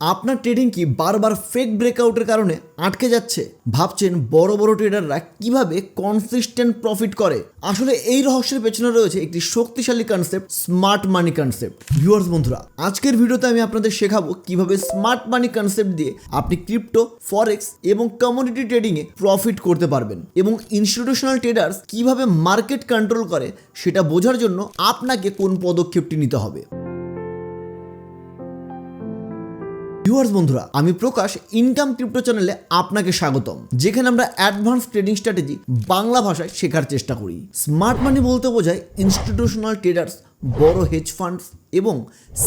আপনার ট্রেডিং কি বারবার ফেক ব্রেকআউটের কারণে আটকে যাচ্ছে? ভাবছেন বড় বড় ট্রেডাররা কীভাবে কনসিস্টেন্ট প্রফিট করে? আসলে এই রহস্যের পেছনে রয়েছে একটি শক্তিশালী concept smart money concept viewers বন্ধুরা, আজকের ভিডিওতে আমি আপনাদের শেখাবো কীভাবে স্মার্ট মানি কনসেপ্ট দিয়ে আপনি ক্রিপ্টো ফরেক্স এবং কমোডিটি ট্রেডিংয়ে প্রফিট করতে পারবেন এবং ইনস্টিটিউশনাল ট্রেডার্স কীভাবে মার্কেট কন্ট্রোল করে সেটা বোঝার জন্য আপনাকে কোন পদক্ষেপটি নিতে হবে। ভিউয়ার্স বন্ধুরা, আমি প্রকাশ ইনকাম ক্রিপ্টো চ্যানেলে আপনাকে স্বাগতম, যেখানে আমরা অ্যাডভান্স ট্রেডিং স্ট্র্যাটেজি বাংলা ভাষায় শেখার চেষ্টা করি। স্মার্ট মানি বলতে বোঝায় ইনস্টিটিউশনাল ট্রেডার্স বড় হেজ ফান্ডস এবং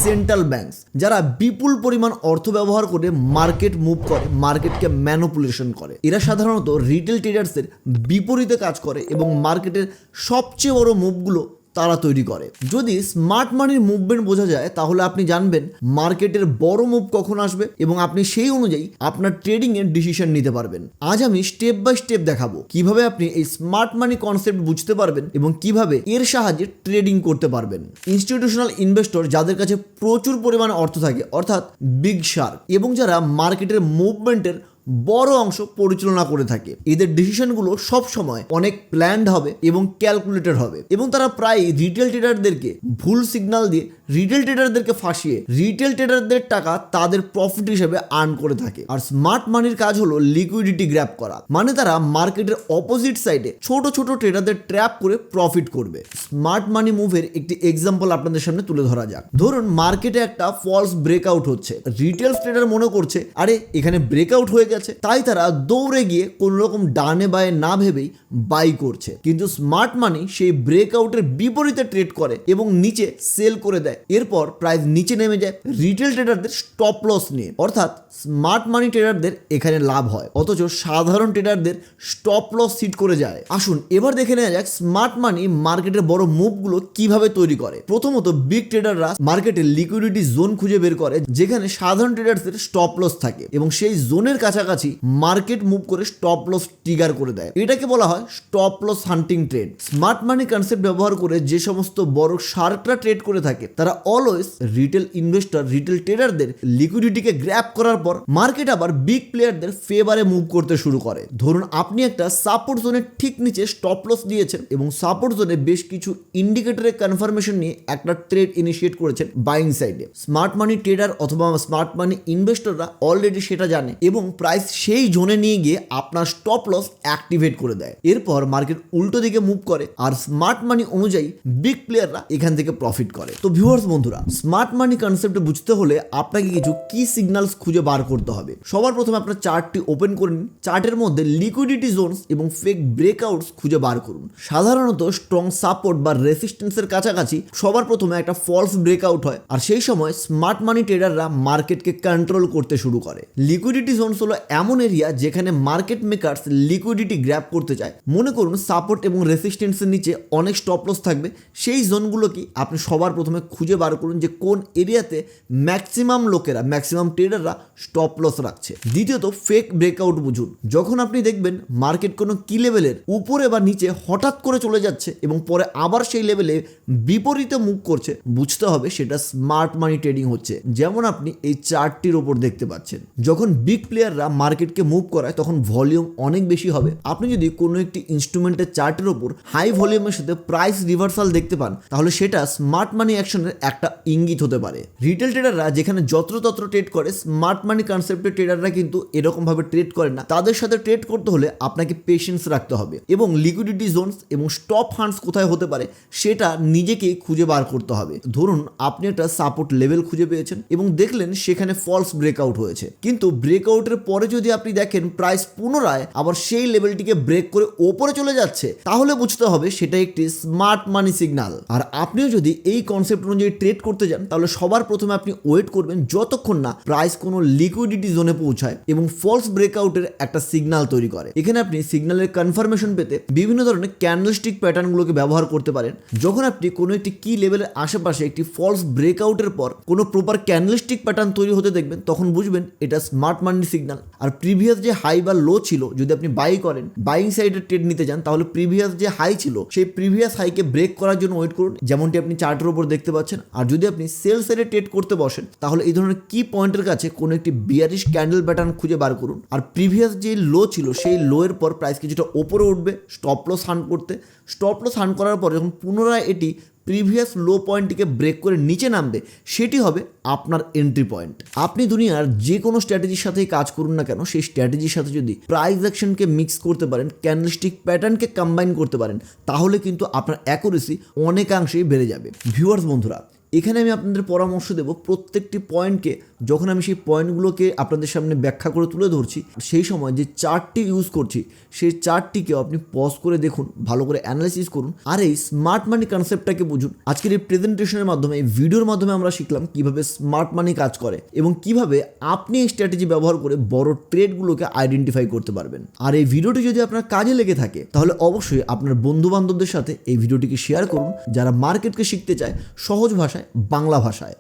সেন্ট্রাল ব্যাংকস যারা বিপুল পরিমাণ অর্থ ব্যবহার করে মার্কেট মুভ করে মার্কেটকে ম্যানুপুলেশন করে। এরা সাধারণত রিটেল ট্রেডার্সের বিপরীতে কাজ করে এবং মার্কেটের সবচেয়ে বড় মুভগুলো তারা তৈরি করে। যদি স্মার্ট মানির মুভমেন্ট বোঝা যায়, তাহলে আপনি জানবেন মার্কেটের বড় মুভ কখন আসবে এবং আপনি সেই অনুযায়ী আপনার ট্রেডিং এর ডিসিশন নিতে পারবেন। আজ আমি স্টেপ বাই স্টেপ দেখাবো কীভাবে আপনি এই স্মার্ট মানি কনসেপ্ট বুঝতে পারবেন এবং কীভাবে এর সাহায্যে ট্রেডিং করতে পারবেন। ইনস্টিটিউশনাল ইনভেস্টর যাদের কাছে প্রচুর পরিমাণে অর্থ থাকে, অর্থাৎ বিগ শার্ক এবং যারা মার্কেটের মুভমেন্টের বড় অংশ পরিচালনা করে থাকে। এদের ডিসিশনগুলো সব সময় অনেক প্ল্যান্ড হবে এবং ক্যালকুলেটেড হবে এবং তারা প্রায় রিটেল ট্রেডারদেরকে ভুল সিগন্যাল দিয়ে রিটেল ট্রেডারদেরকে ফাঁসিয়ে রিটেল ট্রেডারদের টাকা তাদের প্রফিট হিসেবে আর্ন করে থাকে। আর স্মার্ট মানির কাজ হলো লিকুইডিটি গ্র্যাপ করা। মানে তারা মার্কেটের অপোজিট সাইডে ছোট ছোট ট্রেডারদের ট্র্যাপ করে প্রফিট করবে। স্মার্ট মানি মুভের একটি এক্সাম্পল আপনাদের সামনে তুলে ধরা যাক। ধরুন মার্কেটে একটা ফলস ব্রেকআউট হচ্ছে। রিটেল ট্রেডার মনে করছে, আরে, এখানে ব্রেকআউট হয়ে গেছে। তাই তারা দৌড়ে গিয়ে কোনো রকম ডানে বায়ে না ভেবেই বাই করছে। কিন্তু স্মার্ট মানি সেই ব্রেকআউটের বিপরীতে ট্রেড করে এবং নিচে সেল করে দেয়। এরপর প্রাইস নিচে নেমে যায় রিটেল ট্রেডারদের স্টপ লস নিয়ে। অর্থাৎ স্মার্ট মানি ট্রেডারদের এখানে লাভ হয়। অথচ সাধারণ ট্রেডারদের স্টপ লস সিট করে যায়। আসুন এবার দেখে নেওয়া যাক স্মার্ট মানি মার্কেটের বড় মুভগুলো কীভাবে তৈরি করে। প্রথমত বিগ ট্রেডাররা মার্কেটে লিকুইডিটি জোন খুঁজে বের করে, যেখানে সাধারণ ট্রেডার্সদের স্টপ লস থাকে এবং সেই জোনের কাছাকাছি মার্কেট মুভ করে স্টপ লস ট্রিগার করে দেয়। এটাকে বলা হয় stop loss hunting trade smart money concept ব্যবহার করে যে সমস্ত বড় শার্করা ট্রেড করে থাকে, তারা অলওয়েজ রিটেল ইনভেস্টর রিটেল ট্রেডারদের লিকুইডিটিকে গ্র্যাপ করার পর মার্কেট আবার বিগ প্লেয়ারদের ফেভারে মুভ করতে শুরু করে। ধরুন, আপনি একটা সাপোর্ট জোনের ঠিক নিচে স্টপ লস দিয়েছেন এবং সাপোর্ট জোনে বেশ কিছু ইন্ডিকেটরের কনফার্মেশন নিয়ে একটা ট্রেড ইনিশিয়েট করেছেন বাইং সাইডে স্মার্ট মানি ট্রেডার অথবা স্মার্ট মানি ইনভেস্টররা অলরেডি সেটা জানে এবং প্রাইস সেই জোনে নিয়ে গিয়ে আপনার স্টপ লস অ্যাক্টিভেট করে দেয়। এরপর মার্কেট উল্টো দিকে মুভ করে আর স্মার্ট মানি অনুযায়ী বিগ প্লেয়াররা এখান থেকে প্রফিট করে। তো ভিউয়ার্স বন্ধুরা স্মার্ট মানি কনসেপ্ট বুঝতে হলে আপনাকে কিছু কি সিগন্যালস খুঁজে বার করতে হবে। সবার প্রথমে আপনার চার্টটি ওপেন করে নিন। চার্টের মধ্যে লিকুইডিটি জোনস এবং ফেক ব্রেকআউটস খুঁজে বার করুন। সাধারণত স্ট্রং সাপোর্ট বা রেসিস্টেন্সের কাছাকাছি সবার প্রথমে একটা ফলস ব্রেকআউট হয়। আর সেই সময় স্মার্ট মানি ট্রেডাররা মার্কেটকে কন্ট্রোল করতে শুরু করে। লিকুইডিটি জোনস হলো এমন এরিয়া যেখানে মার্কেট মেকার্স লিকুইডিটি গ্র্যাপ করতে চায়। মনে করুন সাপোর্ট এবং রেসিস্টেন্সের নিচে অনেক স্টপ লস থাকবে। সেই জোনগুলো কি আপনি সবার প্রথমে খুঁজে বার করুন যে কোন এরিয়াতে ম্যাক্সিমাম লোকেরা ম্যাক্সিমাম ট্রেডাররা স্টপ লস রাখছে। দ্বিতীয়ত ফেক ব্রেকআউট বুঝুন। যখন আপনি দেখবেন মার্কেট কোনো কি লেভেলের উপরে বা নিচে হঠাৎ করে চলে যাচ্ছে এবং পরে আবার সেই লেভেলে বিপরীতে মুখ করছে, বুঝতে হবে সেটা স্মার্ট মানি ট্রেডিং হচ্ছে। যেমন আপনি এই চার্টটির ওপর দেখতে পাচ্ছেন। যখন বিগ প্লেয়াররা মার্কেটকে মুভ করায়, তখন ভলিউম অনেক বেশি হবে। আপনি যদি কোনো একটি ইনস্ট্রুমেন্টের চার্টের ওপর হাই ভলিউমের সাথে প্রাইস রিভার্সাল দেখতে পান, তাহলে সেটা স্মার্ট মানি অ্যাকশনের একটা ইঙ্গিত হতে পারে। রিটেল ট্রেডাররা যেখানে যত্রতত্র ট্রেড করে স্মার্ট মানি কনসেপ্টের ট্রেডাররা কিন্তু এরকমভাবে ট্রেড করে না। তাদের সাথে ট্রেড করতে হলে আপনাকে পেশেন্স রাখতে হবে এবং লিকুইডিটি জোনস এবং স্টপ ফান্ডস কোথায় হতে পারে, সেটা নিজেকেই খুঁজে বার করতে হবে। ধরুন, আপনি একটা সাপোর্ট লেভেল খুঁজে পেয়েছেন এবং দেখলেন সেখানে ফলস ব্রেকআউট হয়েছে। কিন্তু ব্রেকআউটের পরে যদি আপনি দেখেন প্রাইস পুনরায় আবার সেই লেভেলটিকে ব্রেক করে ওপরে চলে যাচ্ছে, তাহলে বুঝতে হবে সেটা একটি স্মার্ট মানি সিগনাল আর আপনিও যদি এই কনসেপ্ট অনুযায়ী ট্রেড করতে যান, তাহলে সবার প্রথমে আপনি ওয়েট করবেন যতক্ষণ না প্রাইস কোনো লিকুইডিটি জোনে পৌঁছায় এবং ফলস ব্রেকআউটের একটা সিগনাল তৈরি করে। এখানে আপনি সিগনালের কনফার্মেশন পেতে বিভিন্ন ধরনের ক্যান্ডেলস্টিক প্যাটার্নগুলোকে ব্যবহার করতে পারেন। যখন আপনি কোনো একটি কি লেভেলের আশেপাশে একটি ফলস ব্রেকআউটের পর কোনো প্রপার ক্যান্ডেলস্টিক প্যাটার্ন তৈরি হতে দেখবেন, তখন বুঝবেন এটা স্মার্ট মানি সিগন্যাল আর প্রিভিয়াস যে হাই বা লো ছিল, যদি আপনি বাই করেন বাইং সাইডের ট্রেড নিতে যান, তাহলে প্রিভিয়াস যে হাই ছিল, সেই প্রিভিয়াস হাইকে ব্রেক করার জন্য ওয়েট করুন। যেমনটি আপনি চার্টের উপর দেখতে পাচ্ছেন। আর যদি আপনি সেল সাইডে ট্রেড করতে বসেন, তাহলে এই ধরনের কি পয়েন্টের কাছে কোনো একটি বিয়ারিশ ক্যান্ডেল প্যাটার্ন খুঁজে বার করুন। আর প্রিভিয়াস যে লো ছিল, সেই লো এর পর প্রাইস কিছুটা ওপরে উঠবে স্টপ লস হান্ট করতে। স্টপ লস হান্ট করার পর যখন পুনরায় এটি প্রিভিয়াস লো পয়েন্টটিকে ব্রেক করে নিচে নামবে, সেটি হবে আপনার এন্ট্রি পয়েন্ট আপনি দুনিয়ার যে কোনো স্ট্র্যাটেজির সাথেই কাজ করুন না কেন, সেই স্ট্র্যাটেজির সাথে যদি প্রাইস অ্যাকশনকে মিক্স করতে পারেন ক্যান্ডেলস্টিক প্যাটার্নকে কম্বাইন করতে পারেন, তাহলে কিন্তু আপনার অ্যাকুরেসি অনেকাংশেই বেড়ে যাবে। ভিউয়ার্স বন্ধুরা এখানে আমি আপনাদের পরামর্শ দেব প্রত্যেকটি পয়েন্টকে, যখন আমি সেই পয়েন্টগুলোকে আপনাদের সামনে ব্যাখ্যা করে তুলে ধরছি, সেই সময় যে চার্টটি ইউজ করছি, সেই চার্টটিকেও আপনি পজ করে দেখুন, ভালো করে অ্যানালাইসিস করুন, আর এই স্মার্ট মানি কনসেপ্টটাকে বুঝুন। আজকের এই প্রেজেন্টেশনের মাধ্যমে, এই ভিডিওর মাধ্যমে আমরা শিখলাম কীভাবে স্মার্ট মানি কাজ করে এবং কীভাবে আপনি এই স্ট্র্যাটেজি ব্যবহার করে বড় ট্রেডগুলোকে আইডেন্টিফাই করতে পারবেন। আর এই ভিডিওটি যদি আপনার কাজে লেগে থাকে, তাহলে অবশ্যই আপনার বন্ধু বান্ধবদের সাথে এই ভিডিওটিকে শেয়ার করুন, যারা মার্কেটকে শিখতে চায়, সহজ ভাষায় বাংলা ভাষায়।